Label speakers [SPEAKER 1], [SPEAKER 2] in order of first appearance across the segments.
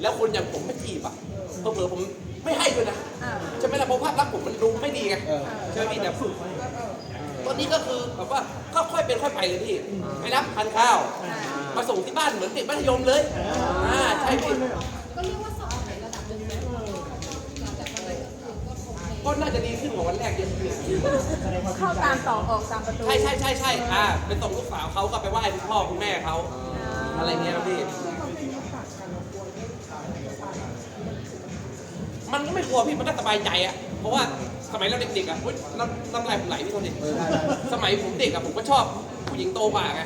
[SPEAKER 1] แล้วคนอย่างผมไม่จีบอะเผลอๆผมไม่ให้ด้วยนะ
[SPEAKER 2] อ่า
[SPEAKER 1] ใช่ไหมล่ะเพราะภาพลักษณ์ผมมันดูไม่ดีไง
[SPEAKER 3] เออ
[SPEAKER 1] ใช่ไหมพี่แต่ฝึกตอนนี้ก็คือแบบว่าก็ค่อยเป็นค่อยไปเลยพี่ไม่รับทานข้าว มาส่งที่บ้านเหมือนเด็กมัธยมเลยอ่าใช่พี่
[SPEAKER 4] ก็เรียกว่าสอบในระดับหนึ่งไหมหลังจากวันนั้นก็คงมี
[SPEAKER 1] ก็น่าจะดีขึ้นกว่าวันแรกเยอะพี่
[SPEAKER 2] เข้าตามต่อออกตามประตู
[SPEAKER 1] ใช่ใช่ใช่ใช่อ่าเป็นส่งลูกสาวเขาก็ไปไหว้คุณพ่อคุณแม่เขาอะไรเงี้ยครับพี่ มันก็ไม่กลัวพี่มันก็สบายใจอะเพราะว่าสมัยเราเด็กๆอะอุ้ยน้ำน้ำลายผมไหลพี่คน
[SPEAKER 3] เด็ก
[SPEAKER 1] สมัยผมเด็กอะผมก็ชอบผู้หญิงโตกว่าไง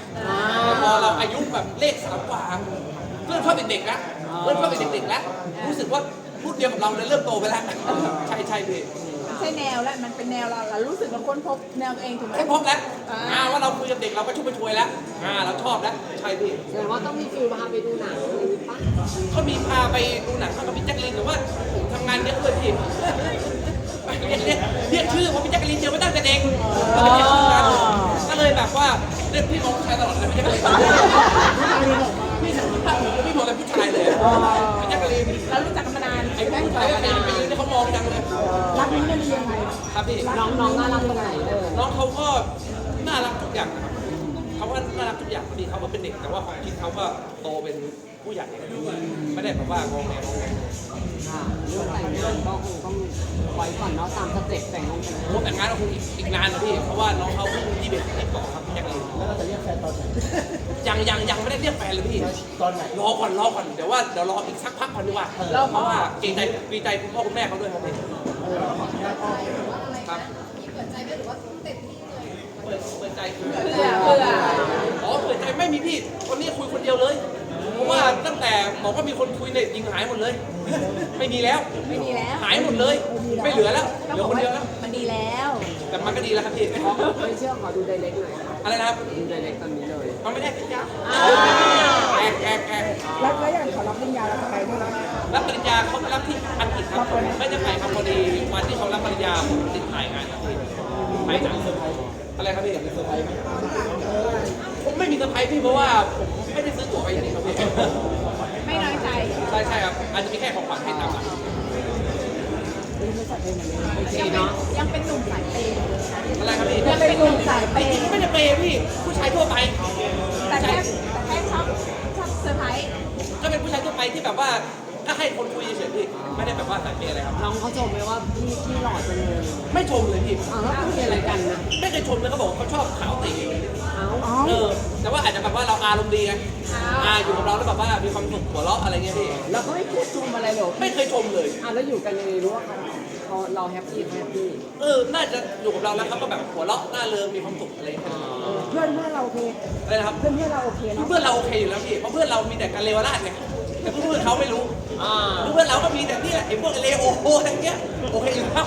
[SPEAKER 1] แต่พอเราอายุแบบเลขสามกว่าเริ่มชอบเด็กๆแล้วเริ่มชอบเด็กๆแล้วรู้สึกว่าพูดเดียวกับเราเลยเริ่มโตไปแล้วใช่ใช่พี่
[SPEAKER 2] ไม่ใช่แนวแล้วมันเป็นแนวเราเรารู้สึกเราค้นพบแนวเองถูกไหม
[SPEAKER 1] ค้นพบแล้ว
[SPEAKER 2] อ่า
[SPEAKER 1] อ่าว่าเราคุยกับเด็กเราก็ชุ่มไปช่วยแล้วอ่าเราชอบแล้วใช่พี่
[SPEAKER 5] แสดงว่าต้องมีฟิลพาไปดูหนังอะไรอย่างงี้ปะ
[SPEAKER 1] ก็มีพาไปดูหนังพากับพี่แจ็คลินหรือว่าผมทำงานเยอะด้วยพี่เรียกเรียกเรียกชื่อเพราะพี่แจ็คลินเจอมาตั้งแต่เด็กก็เลยเรียกชื่อกันก็เลยแบบว่าเรียกพี่น้องผู้ชายตลอดเลยพี่แจ็คลินพี่สัมภาษณ์ผมก็พี่มองแต่ผู้ชายเลยพี่แจ็คลิน
[SPEAKER 2] เรารู้จักกันมานาน
[SPEAKER 1] ไอ้พวกผู้ชายก็เป็นไปยืนที่เขา มองจังเลย
[SPEAKER 2] รักนี้มันยังไง
[SPEAKER 1] ครับพี่
[SPEAKER 5] น้องน้องน่ารักตรงไหนเออ
[SPEAKER 1] น้องเขาก็น่ารักทุกอย่างนะครับเขาว่าน่ารักทุกอย่างพอดีเขาก็เป็นเด็กแต่ว่าความคิดเขาก็โตเป็น ผู้ใหญ่ไม่ได้แบบว่างงแงงงแง
[SPEAKER 5] ค่ะเรื่องแต่งงานก็คงต้องไว้ก่อนเนาะตามสเต็ปแต่งงาน
[SPEAKER 1] โอ้แต่งงานก็คงอีกอีกนานนะพี่เพราะว่าน้องเขาเพิ่งยี่สิบเอ็ดยี่สิบสองครับพี่แจ็คลิน
[SPEAKER 3] แล้วเราจะเรียกแฟนตอนไหน
[SPEAKER 1] ยังยังยังไม่ได้เรียกแฟนเลยพี่
[SPEAKER 3] ตอนไหน
[SPEAKER 1] รอก่อนรอก่อนเดี๋ยวว่าเดี๋ยวรออีกสักพักก่อนดีกว่าเพราะว่าเกรงใจเกรงใจคุณพ่อคุณแม่เขาด้วยครับพี่
[SPEAKER 3] เพ
[SPEAKER 1] ราะว่าตั้งแต่บอกว่ามีคนคุยเนี่ยยิงหายหมดเลย ไม่มีแล้ว
[SPEAKER 2] ไม่ดีแล้ว
[SPEAKER 1] หายหมดเลย ไม่เหลือแล้ว เหลือคนเดียวแล้ว
[SPEAKER 2] มันดีแล้ว
[SPEAKER 1] แต่มันก็ดีแล้วครับพี่
[SPEAKER 5] ไม่เชื่อขอดูไดเรกหน่อยค่ะ
[SPEAKER 1] อะไรนะครับ
[SPEAKER 5] ดูไดเรกตอนนี้เลย
[SPEAKER 1] มันไม่ได้กินยาแอกแอกแอก
[SPEAKER 2] แล้วแล้วอย่างขอรับปริญญาเราจะไปด้วยนะ
[SPEAKER 1] รับปริญญาเขารับที่อังกฤษครับไม่ได้ไปครับพอดีวันที่เขารับปริญญาผมติดถ่ายงานครับพี่ถ่ายหนังอะไรครับพี่
[SPEAKER 3] เซอร์ไพรส์ไหม
[SPEAKER 1] ผมไม่มีเซอร์ไพรส์พี่เพราะว่าผม ยัง
[SPEAKER 2] เป็นยังเป็นหนุ่มสายเปย์
[SPEAKER 1] อะไรครับพี่
[SPEAKER 2] ยังเป็นหนุ่มสายเป
[SPEAKER 1] จ
[SPEAKER 2] ย์
[SPEAKER 1] ริงๆไม่ได้เปย์พี่ผู้ชายทั่วไป
[SPEAKER 2] แต่แค่แต่แค่ชอบชอบเซอร์ไพรส์
[SPEAKER 1] ก็เป็นผู้ชายทั่วไปที่แบบว่าก็ให้คนคุยเฉยๆพี่ไม่ได้แบบว่าสายเปย์อะไรครับ
[SPEAKER 5] น้องเขาชมไหมว่าพี่พี่หล่อจังเลย
[SPEAKER 1] ไม่ชมเลยพี่
[SPEAKER 5] อ้าวแล้วคุยอะไรกันนะ
[SPEAKER 1] ไม่เคยชมเลยเขาบอก อารมณ์ดีไงอ่าอยู่กับเราแล้วแบบว่ามีความสุขหัวเราะอะไรเงี้ยพี่
[SPEAKER 5] แล้วก็ไม่พูดชมอะไรหรอก
[SPEAKER 1] ไม่เคยชมเลย
[SPEAKER 5] อะแล้วอยู่กันยังไงรู้ว่าเขาเขาเราแฮปปี้เขาแฮปปี้
[SPEAKER 1] เออ น่าจะอยู่กับเราแล้วเขาก็แบบหัวเราะน่าเริงมีความสุขอะไรอย่างเงี้ย
[SPEAKER 2] เพื่อนเพื่อนเราโอเค
[SPEAKER 1] อะไรนะครับ
[SPEAKER 2] เพื่อนเพื่อนเราโอเคเนาะ
[SPEAKER 1] เพื่อนเราโอเคอยู่แล้วพี่ เพราะเพื่อนเรามีแต่การเลวราดไงแต่เพื่อนเขาไม่รู้
[SPEAKER 5] อ่า
[SPEAKER 1] เพื่อนเราก็มีแต่นี่แหละไอ้พวกเลโอโออะไรเงี้ยโอเคอยู่แล้ว